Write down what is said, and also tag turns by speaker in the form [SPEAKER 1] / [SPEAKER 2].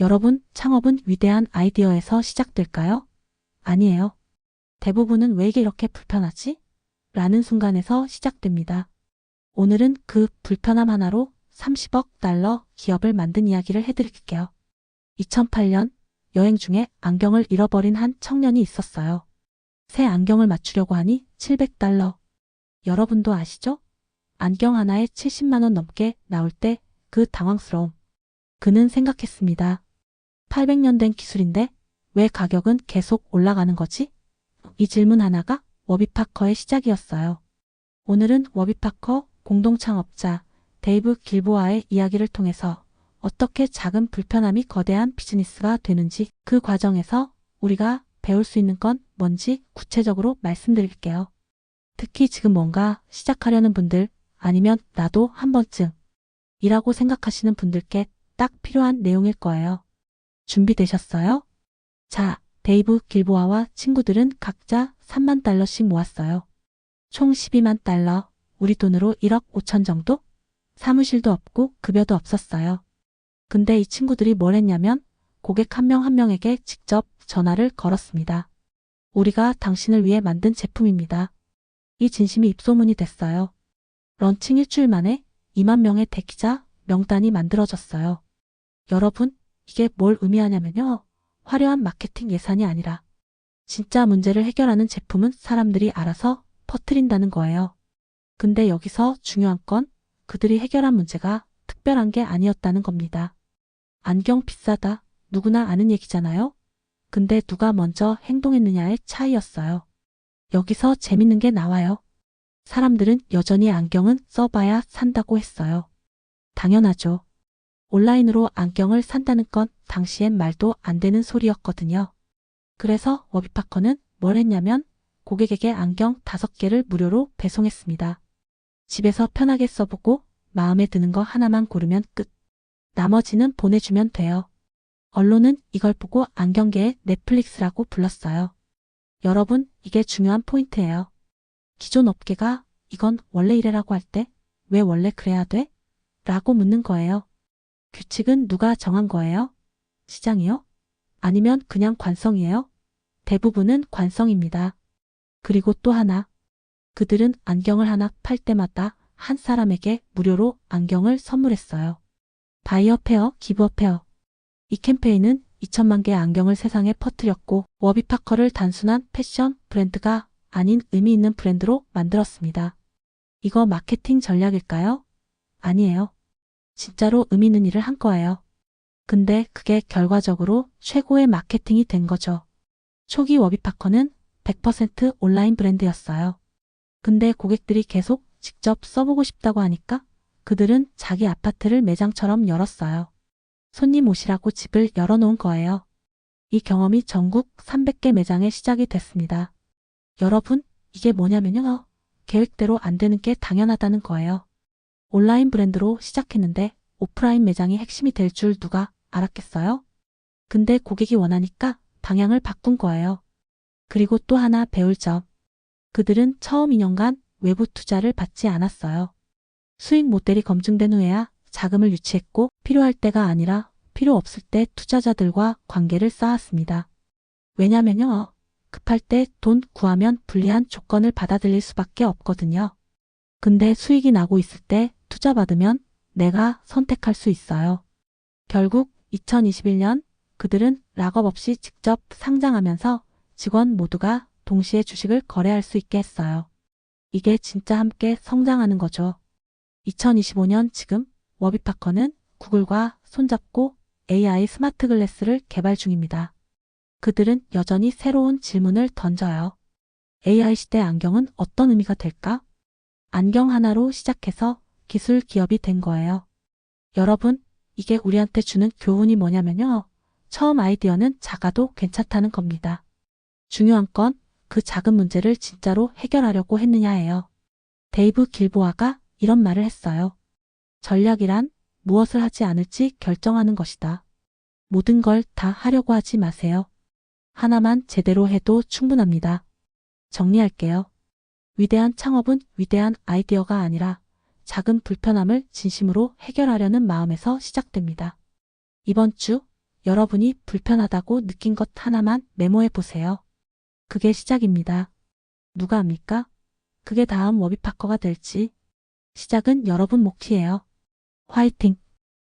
[SPEAKER 1] 여러분, 창업은 위대한 아이디어에서 시작될까요? 아니에요. 대부분은 왜 이게 이렇게 불편하지? 라는 순간에서 시작됩니다. 오늘은 그 불편함 하나로 30억 달러 기업을 만든 이야기를 해드릴게요. 2008년 여행 중에 안경을 잃어버린 한 청년이 있었어요. 새 안경을 맞추려고 하니 700달러. 여러분도 아시죠? 안경 하나에 70만원 넘게 나올 때 그 당황스러움. 그는 생각했습니다. 800년 된 기술인데 왜 가격은 계속 올라가는 거지? 이 질문 하나가 워비파커의 시작이었어요. 오늘은 워비파커 공동 창업자 데이브 길보아의 이야기를 통해서 어떻게 작은 불편함이 거대한 비즈니스가 되는지 그 과정에서 우리가 배울 수 있는 건 뭔지 구체적으로 말씀드릴게요. 특히 지금 뭔가 시작하려는 분들 아니면 나도 한 번쯤 이라고 생각하시는 분들께 딱 필요한 내용일 거예요. 준비되셨어요? 자, 데이브 길보아와 친구들은 각자 3만 달러씩 모았어요. 총 12만 달러, 우리 돈으로 1억 5천 정도? 사무실도 없고 급여도 없었어요. 근데 이 친구들이 뭘 했냐면 고객 한 명한 명에게 직접 전화를 걸었습니다. 우리가 당신을 위해 만든 제품입니다. 이 진심이 입소문이 됐어요. 런칭 일주일 만에 2만 명의 대기자 명단이 만들어졌어요. 여러분, 이게 뭘 의미하냐면요. 화려한 마케팅 예산이 아니라 진짜 문제를 해결하는 제품은 사람들이 알아서 퍼뜨린다는 거예요. 근데 여기서 중요한 건 그들이 해결한 문제가 특별한 게 아니었다는 겁니다. 안경 비싸다. 누구나 아는 얘기잖아요? 근데 누가 먼저 행동했느냐의 차이였어요. 여기서 재밌는 게 나와요. 사람들은 여전히 안경은 써봐야 산다고 했어요. 당연하죠. 온라인으로 안경을 산다는 건 당시엔 말도 안 되는 소리였거든요. 그래서 워비파커는 뭘 했냐면 고객에게 안경 5개를 무료로 배송했습니다. 집에서 편하게 써보고 마음에 드는 거 하나만 고르면 끝. 나머지는 보내주면 돼요. 언론은 이걸 보고 안경계의 넷플릭스라고 불렀어요. 여러분, 이게 중요한 포인트예요. 기존 업계가 이건 원래 이래라고 할 때 왜 원래 그래야 돼? 라고 묻는 거예요. 규칙은 누가 정한 거예요? 시장이요? 아니면 그냥 관성이에요? 대부분은 관성입니다. 그리고 또 하나. 그들은 안경을 하나 팔 때마다 한 사람에게 무료로 안경을 선물했어요. 바이어 페어, 기브어 페어. 이 캠페인은 2천만 개의 안경을 세상에 퍼뜨렸고 워비 파커를 단순한 패션 브랜드가 아닌 의미 있는 브랜드로 만들었습니다. 이거 마케팅 전략일까요? 아니에요. 진짜로 의미 있는 일을 한 거예요. 근데 그게 결과적으로 최고의 마케팅이 된 거죠. 초기 워비파커는 100% 온라인 브랜드였어요. 근데 고객들이 계속 직접 써보고 싶다고 하니까 그들은 자기 아파트를 매장처럼 열었어요. 손님 오시라고 집을 열어놓은 거예요. 이 경험이 전국 300개 매장의 시작이 됐습니다. 여러분, 이게 뭐냐면요. 계획대로 안 되는 게 당연하다는 거예요. 온라인 브랜드로 시작했는데 오프라인 매장이 핵심이 될 줄 누가 알았겠어요? 근데 고객이 원하니까 방향을 바꾼 거예요. 그리고 또 하나 배울 점. 그들은 처음 2년간 외부 투자를 받지 않았어요. 수익 모델이 검증된 후에야 자금을 유치했고 필요할 때가 아니라 필요 없을 때 투자자들과 관계를 쌓았습니다. 왜냐면요. 급할 때 돈 구하면 불리한 조건을 받아들일 수밖에 없거든요. 근데 수익이 나고 있을 때 투자 받으면 내가 선택할 수 있어요. 결국 2021년 그들은 락업 없이 직접 상장하면서 직원 모두가 동시에 주식을 거래할 수 있게 했어요. 이게 진짜 함께 성장하는 거죠. 2025년 지금 워비파커는 구글과 손잡고 AI 스마트 글래스를 개발 중입니다. 그들은 여전히 새로운 질문을 던져요. AI 시대 안경은 어떤 의미가 될까? 안경 하나로 시작해서 기술 기업이 된 거예요. 여러분, 이게 우리한테 주는 교훈이 뭐냐면요. 처음 아이디어는 작아도 괜찮다는 겁니다. 중요한 건 그 작은 문제를 진짜로 해결하려고 했느냐예요. 데이브 길보아가 이런 말을 했어요. 전략이란 무엇을 하지 않을지 결정하는 것이다. 모든 걸 다 하려고 하지 마세요. 하나만 제대로 해도 충분합니다. 정리할게요. 위대한 창업은 위대한 아이디어가 아니라 작은 불편함을 진심으로 해결하려는 마음에서 시작됩니다. 이번 주 여러분이 불편하다고 느낀 것 하나만 메모해 보세요. 그게 시작입니다. 누가 압니까? 그게 다음 워비파커가 될지. 시작은 여러분 몫이에요. 화이팅!